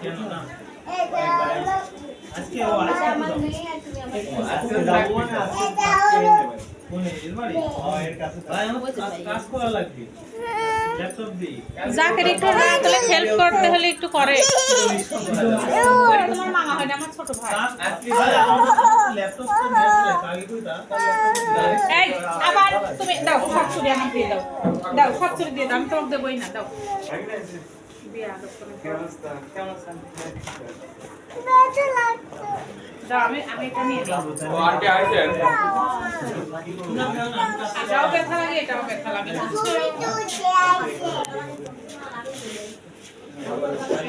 কেন না আজকে ও আজকে আজকে যাবো না আজকে কোনে এর বাড়ি ভাই আমার কাজ- কাজ করা লাগবে ল্যাপটপ দি যাকে একটু তাহলে হেল্প করতে হলে একটু করে। আমার তুমি আমাকে দাও। দাও দিয়ে দাও, আমি না, দাও। আমি আমি এটা নিয়ে দিই এটাও ব্যথা লাগে, এটাও ব্যথা লাগে শাড়ি মানে একবার কি হয়? শাড়ি মানে এটা যন্ত্রণা লাগে, মরে গেছে। না হয়,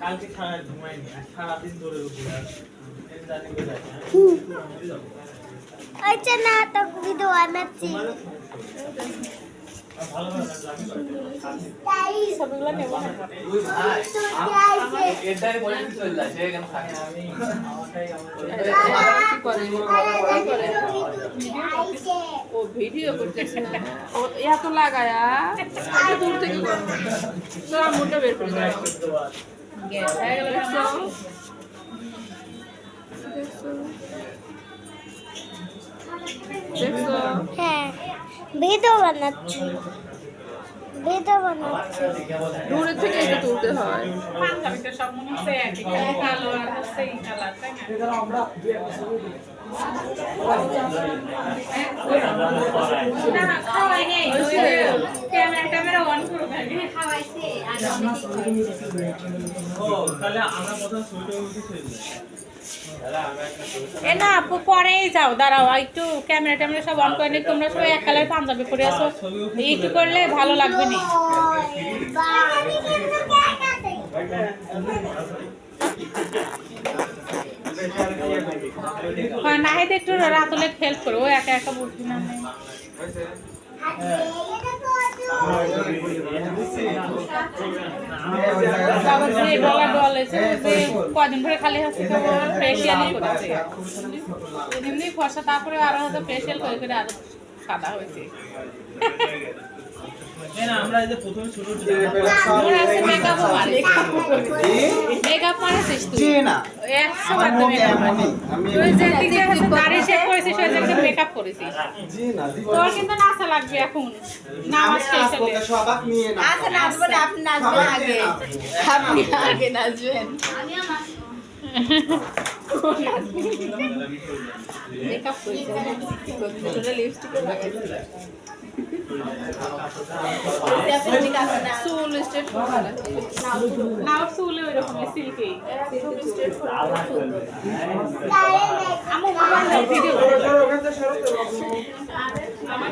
কালকে সারা ঘুমাইনি আর সারাদিন ধরে উপরে। আচ্ছা ভিডিও বানাচ্ছি। ও ভিডিও করতেছে ও এত লাগায়া। দূর থেকে তো বের করে দাও দেখছ দেখছ দেখছ হ্যাঁ ভিডিও বানাচ্ছি ভিডিও বানাচ্ছি। দূরে থেকে এটা তুলতে হয়। পাঞ্জাবিটা সব মনে হচ্ছে একই কালো আর হচ্ছে এই কালার, তাই না? আমরা প্রথম ছবিটা এ না, আপু, পরেই যাও, দাঁড়াও একটু ক্যামেরা ট্যামেরা সব অন করে নি পাঞ্জাবি পরে আসো। করলে ভালো লাগবে হ্যাঁ একটু রাতুলে হেল্প করো একা একা বুঝবি না। কদিন ধরে খালি হচ্ছে ফেসিয়ালই করেছে এমনি তারপরে আরও হয়তো ফেসিয়াল করে করে আরও সাদা হয়েছে আমরা এই যে প্রথমে মারে মেকআপ মারেছিস তুই। একশো বার তো মেকআপ মারিস তুই যেদিকে হচ্ছে দাড়ি শেভ করেছিস সেদিকে মেকআপ করেছিস। তোর কিন্তু নাচা লাগবে এখন। নামাজ শেষে আচ্ছা নাচবো না আপনি নাচবেন আগে। আপনি আগে নাচবেন। মেকআপ করেছে লিপস্টিকও লাগাইছে। চুল স্ট্রেট করে নাও চুলে ওই রকম সিল্কি ভিডিও আমার